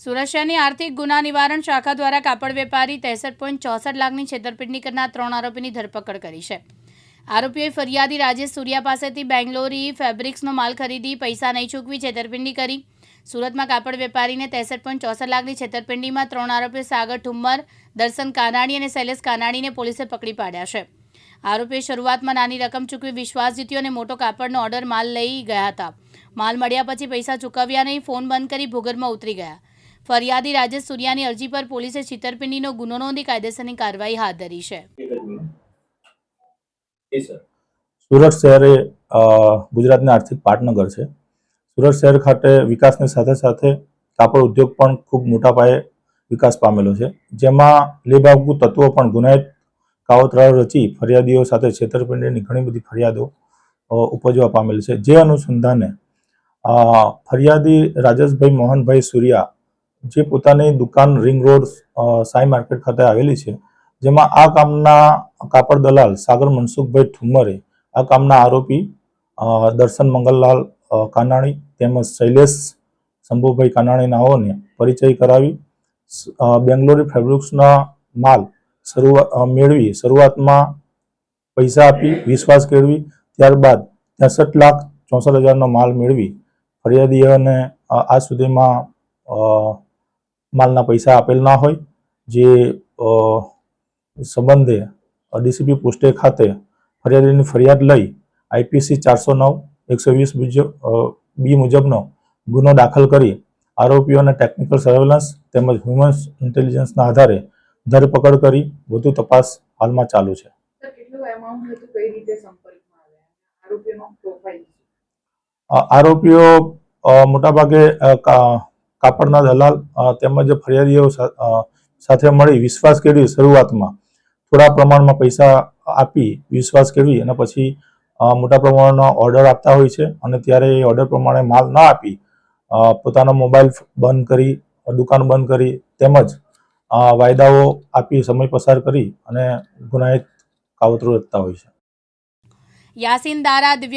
સુરત આર્થિક ગુના નિવારણ શાખા દ્વારા કાપડ વેપારી ત્રેસઠ પોઈન્ટ ચોસઠ લાખની છેતરપિંડી કરનાર ત્રણ આરોપીની ધરપકડ કરી છે. આરોપીઓએ ફરિયાદી રાજેશ સૂર્યા પાસેથી બેંગ્લોરી ફેબ્રિક્સનો માલ ખરીદી, પૈસા નહીં ચૂકવી છેતરપિંડી કરી. સુરતમાં કાપડ વેપારીને ત્રેસઠ પોઈન્ટ ચોસઠ લાખની છેતરપિંડીમાં ત્રણ આરોપીઓ સાગર ઠુમ્મર, દર્શન કાનાણી અને શૈલેષ કાનાણીને પોલીસે પકડી પાડ્યા છે. આરોપીએ શરૂઆતમાં નાની રકમ ચૂકવી વિશ્વાસ જીત્યો અને મોટો કાપડનો ઓર્ડર માલ લઈ ગયા હતા. માલ મળ્યા પછી પૈસા ચૂકવ્યા નહીં, ફોન બંધ કરી ભૂગર્ભમાં ઉતરી ગયા. ફરિયાદી રાજેશ સૂર્યાની અરજી પર પોલીસે છેતરપિંડીનો ગુનો નોંધી કાયદેસરની કાર્યવાહી હાથ ધરી છે. સુરત શહેર એ ગુજરાતના આર્થિક પાટનગર છે. સુરત શહેર ખાતે વિકાસની સાથે સાથે કાપડ ઉદ્યોગ પણ ખૂબ મોટા પાયે વિકાસ પામેલો છે. જેમાં લેભાગુ તત્વો પણ ગુનાહિત કાવતરાઓ રચી ફરિયાદીઓ સાથે છેતરપિંડીની ઘણી બધી ફરિયાદો ઉપજવા પામેલ છે. જે અનુસંધાને ફરિયાદી રાજેશભાઈ મોહનભાઈ સૂર્યા જે પોતાની દુકાન રિંગ રોડ સાઈ માર્કેટ ખાતે આવેલી છે, જેમાં આ કામના કાપડ દલાલ સાગર મનસુખભાઈ ઠુમ્મરે આ કામના આરોપી દર્શન મંગલલાલ કાનાણી તેમજ શૈલેષ શંભુભાઈ કાનાણી નાઓને પરિચય કરાવી બેંગ્લોરી ફેબ્રિક્સના માલ શરૂઆત મેળવી, શરૂઆતમાં પૈસા આપી, વિશ્વાસ કેળવી, ત્યારબાદ ત્રેસઠ લાખ ચોસઠ હજારનો માલ મેળવી ફરિયાદીઓને આજ સુધીમાં માલના પૈસા આપેલ ના હોય જે સંબંધે ડીસીપી પોસ્ટે ખાતે ફરિયાદીની ફરિયાદ લઈ આઈપીસી ચારસો નવ એકસો વીસ બી મુજબનો ગુનો દાખલ કરી આરોપીઓને ટેકનિકલ સર્વેલન્સ તેમજ હ્યુમન ઇન્ટેલિજન્સના આધારે ધરપકડ કરી વધુ તપાસ હાલમાં ચાલુ છે. આરોપીઓ મોટાભાગે કાપડના દલાલ તેમજ ફરિયાદીઓ સાથે મળી વિશ્વાસ કેળવી શરૂઆતમાં. થોડા પ્રમાણમાં પૈસા આપી વિશ્વાસ કેળવી અને પછી મોટા પ્રમાણમાં ઓર્ડર આપતા હોય છે અને ત્યારે એ ઓર્ડર પ્રમાણે માલ ના આપી પોતાનો મોબાઈલ બંધ કરી, દુકાન બંધ કરી, તેમજ વાયદાઓ આપી સમય પસાર કરી અને ગુનાહિત કાવતરું રચતા હોય છે. યાસીન દારા દિવ્યા